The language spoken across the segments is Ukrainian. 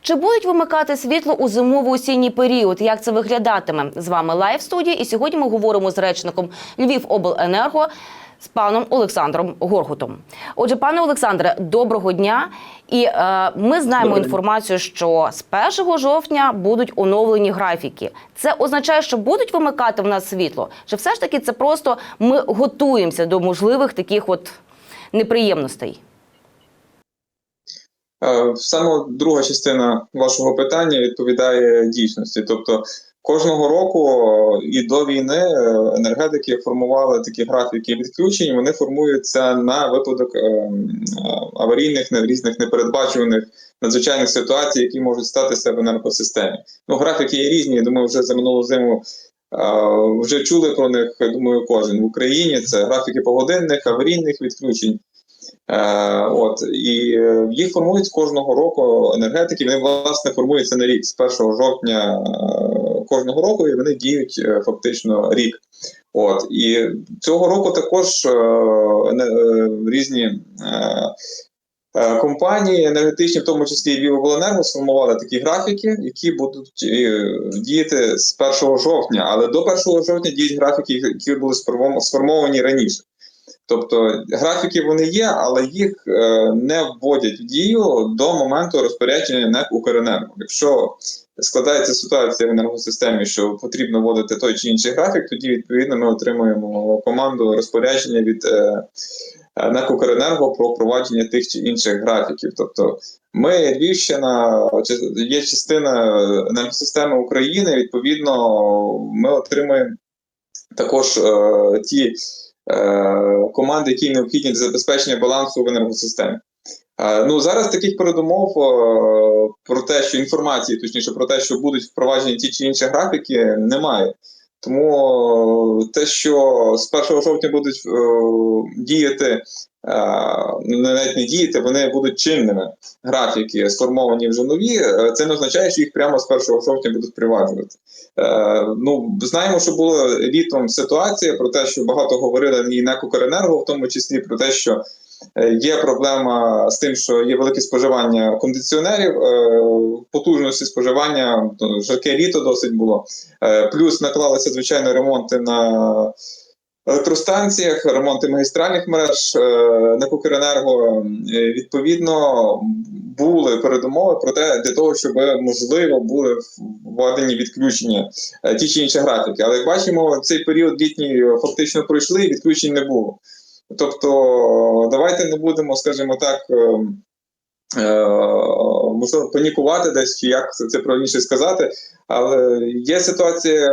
Чи будуть вимикати світло у зимово-осінній період? Як це виглядатиме? З вами лайв студія. І сьогодні ми говоримо з речником Львівобленерго з паном Олександром Горгутом. Отже, пане Олександре, доброго дня. І е, ми знаємо дня. інформацію, що з 1 жовтня будуть оновлені графіки. Це означає, що будуть вимикати в нас світло? Чи все ж таки це просто ми готуємося до можливих таких от неприємностей? Е, Саме друга частина вашого питання відповідає дійсності. Тобто кожного року е, і до війни е, енергетики формували такі графіки відключень. Вони формуються на випадок аварійних, різних непередбачуваних надзвичайних ситуацій, які можуть статися в енергосистемі. Ну, графіки є різні. Я думаю, вже за минулу зиму. Вже чули про них, думаю, кожен в Україні. Це графіки погодинних, аварійних відключень. Е, от і е, їх формують кожного року енергетики. Вони власне формуються на рік з 1 жовтня е, кожного року, і вони діють фактично рік. От і цього року також різні. Компанії енергетичні, в тому числі і Львівобленерго, сформували такі графіки, які будуть діяти з 1 жовтня. Але до 1 жовтня діють графіки, які були сформов- сформовані раніше. Тобто графіки вони є, але їх е, не вводять в дію до моменту розпорядження НЕК Укренерго. Якщо складається ситуація в енергосистемі, що потрібно вводити той чи інший графік, тоді відповідно ми отримуємо команду розпорядження від е, НЕК Укренерго про впровадження тих чи інших графіків. Тобто ми, Львівщина, є частина енергосистеми України. Відповідно, ми отримуємо також е, ті е, команди, які необхідні для забезпечення балансу в енергосистемі. Е, Ну зараз таких передумов е, про те, що інформації, точніше про те, що будуть впроваджені ті чи інші графіки, немає. Тому е, те, що з 1 жовтня будуть е, діяти, е, навіть не діяти, вони будуть чинними. Графіки сформовані вже нові. е, Це не означає, що їх прямо з 1 жовтня будуть впроваджувати. Е, ну, знаємо, що була літом ситуація про те, що багато говорили і НЕК «Укренерго», в тому числі про те, що є проблема з тим, що є велике споживання кондиціонерів, е, потужності споживання, жарке літо досить було. Е, плюс наклалися, звичайно, ремонти на електростанціях, ремонти магістральних мереж е, НЕК «Укренерго». Е, Відповідно, були передумови про те, для того, щоб можливо були введені відключення е, ті чи інші графіки. Але як бачимо, цей період літній е, фактично пройшли, і відключень не було. Тобто, давайте не будемо, скажімо так. е, е, Можливо, панікувати десь, чи як це, правильніше сказати, але є ситуація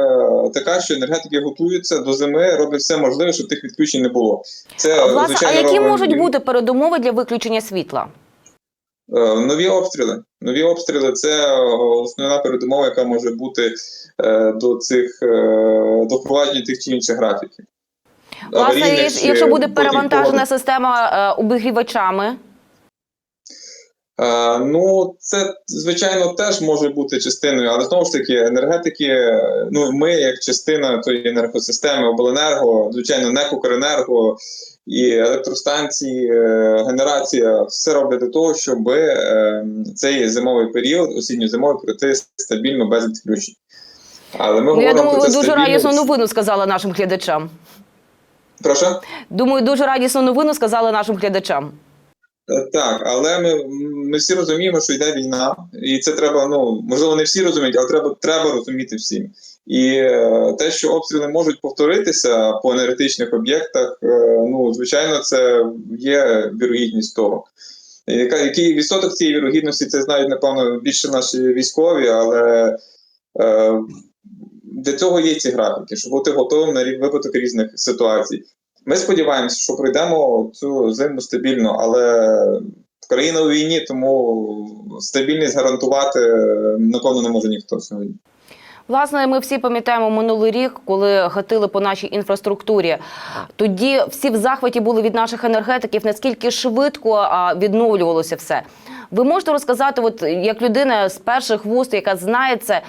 така, що енергетики готуються до зими, роблять все можливе, щоб тих відключень не було. Це Власне, а які робимо можуть бути передумови для виключення світла? Е, Нові обстріли. Нові обстріли це основна передумова, яка може бути до цих до впровадження тих чи інших графіків. Власне, Аварійних і- якщо буде перевантажена система е, обігрівачами, Е, Ну, це звичайно теж може бути частиною, але знову ж таки, енергетики, ну ми як частина тої енергосистеми, обленерго, звичайно, НЕК «Укренерго» і електростанції, е, генерація все роблять для того, щоб цей зимовий період, осінньо-зимовий, пройти стабільно без відключень. Але ми ну я думаю, ви дуже радісну новину сказали нашим глядачам. Прошу? Думаю, дуже радісну новину сказали нашим глядачам. Е, Так, але ми, ми всі розуміємо, що йде війна, і це треба. Ну можливо, не всі розуміють, але треба, треба розуміти всім. І е, те, що обстріли можуть повторитися по енергетичних об'єктах, е, ну звичайно, це є вірогідність того. Яка який відсоток цієї вірогідності, це знають, напевно, більше наші військові, але е, для цього є ці графіки, щоб бути готовим на випадок різних ситуацій. Ми сподіваємося, що пройдемо цю зиму стабільно, але країна у війні, тому стабільність гарантувати е, напевно не може ніхто сьогодні. Власне, ми всі пам'ятаємо минулий рік, коли гатили по нашій інфраструктурі. Тоді всі в захваті були від наших енергетиків, наскільки швидко відновлювалося все. Ви можете розказати, от як людина з перших вуст, яка знає це,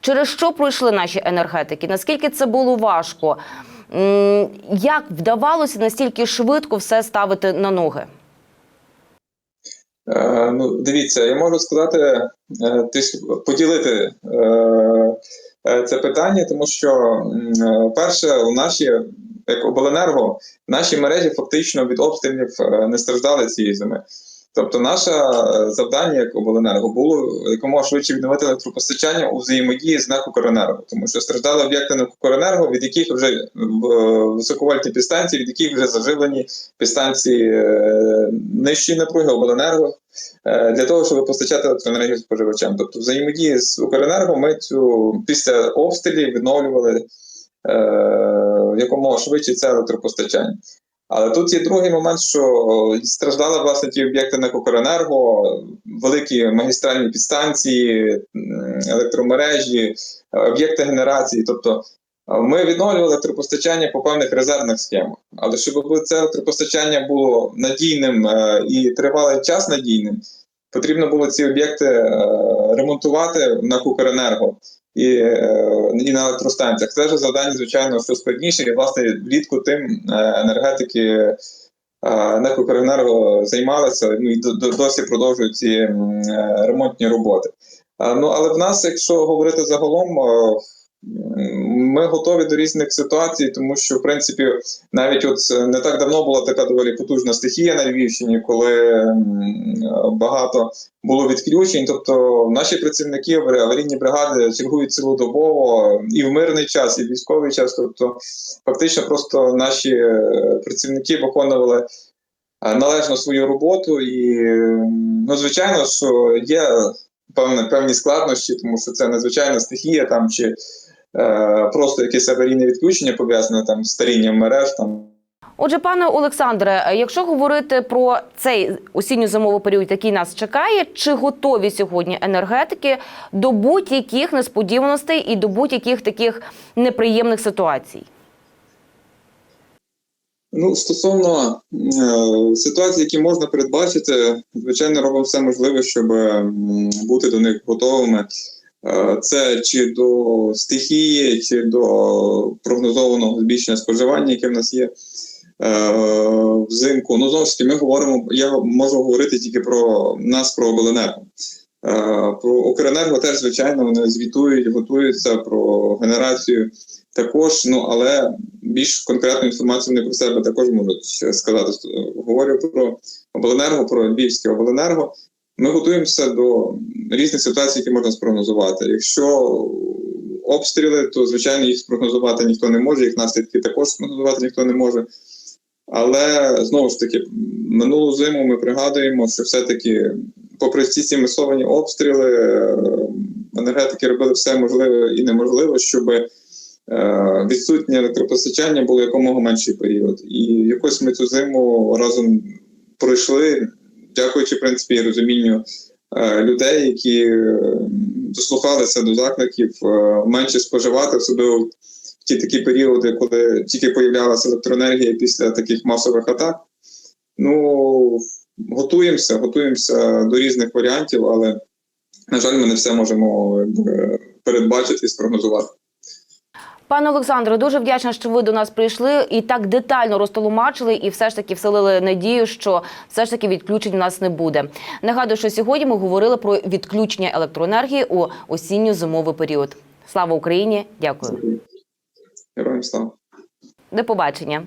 через що пройшли наші енергетики? Наскільки це було важко? Як вдавалося настільки швидко все ставити на ноги? Е, ну, дивіться, я можу сказати, е, ти поділити е, це питання, тому що, перше, у наші, як обленерго, наші мережі фактично від обстрілів не страждали цієї зими. Тобто, наше е, завдання як обленерго було якомога швидше відновити електропостачання у взаємодії з НЕК «Укренерго», тому що страждали об'єкти НЕК «Укренерго», від яких вже е, високовольтні підстанції, від яких вже заживлені підстанції е, нижчої напруги обленерго для того, щоб постачати електроенергію споживачам. Тобто, взаємодії з Укренерго ми цю після обстрілів відновлювали якомога швидше це електропостачання. Але тут є другий момент, що страждали власне ті об'єкти на Укренерго, великі магістральні підстанції, електромережі, об'єкти генерації. Тобто е, ми відновлювали електропостачання по певних резервних схемах. Але щоб це електропостачання було надійним е, і тривалий час надійним, потрібно було ці об'єкти е, ремонтувати на Укренерго і, е, і на електростанціях. Це ж завдання, звичайно, що складніше, і власне влітку тим е, енергетики Некокренерго займалися ну, і до- до- досі продовжують ці е, ремонтні роботи. Е, Ну але в нас, якщо говорити загалом, е, ми готові до різних ситуацій, тому що в принципі навіть от е, не так давно була така доволі потужна стихія на Львівщині, коли багато було відключень. Тобто наші працівники аварі- аварійні бригади чергують цілодобово і в мирний час, і в військовий час. Тобто, фактично, просто наші е, працівники виконували е, належно свою роботу, і ну, звичайно, що є певні, певні складнощі, тому що це надзвичайна стихія там чи. Е, Просто якесь аварійне відключення пов'язане там з старінням мереж, там Отже, пане Олександре, якщо говорити про цей осінньо-зимовий період, який нас чекає, чи готові сьогодні енергетики до будь-яких несподіваностей і до будь-яких таких неприємних ситуацій? Ну, стосовно е, ситуацій, які можна передбачити, звичайно, робимо все можливе, щоб бути до них готовими. Е, це чи до стихії, чи до прогнозованого збільшення споживання, яке в нас є е, взимку. Ну, знову ж таки, ми говоримо, я можу говорити тільки про нас, про обленерго. Е, Про Укренерго теж, звичайно, вони звітують, готуються про генерацію також, ну але більш конкретну інформацію вони про себе також можуть сказати. Говорю про обленерго, про Львівське обленерго. Ми готуємося до різних ситуацій, які можна спрогнозувати. Якщо обстріли, то звичайно їх спрогнозувати ніхто не може, їх наслідки також спрогнозувати ніхто не може. Але знову ж таки, минулу зиму ми пригадуємо, що все-таки, попри всі ці масовані обстріли, е, енергетики робили все можливе і неможливе, щоб е, відсутнє електропостачання було якомога менший період. І якось ми цю зиму разом пройшли, дякуючи в принципі розумінню е, людей, які е, дослухалися до закликів е, менше споживати, особливо в ті такі періоди, коли тільки появлялася електроенергія після таких масових атак. Ну готуємося, готуємося до різних варіантів, але на жаль, ми не все можемо передбачити і спрогнозувати. Пане Олександре, дуже вдячна, що ви до нас прийшли і так детально розтолумачили, і все ж таки вселили надію, що все ж таки відключень у нас не буде. Нагадую, що сьогодні ми говорили про відключення електроенергії у осінньо-зимовий період. Слава Україні! Дякую. Героям слава. До побачення.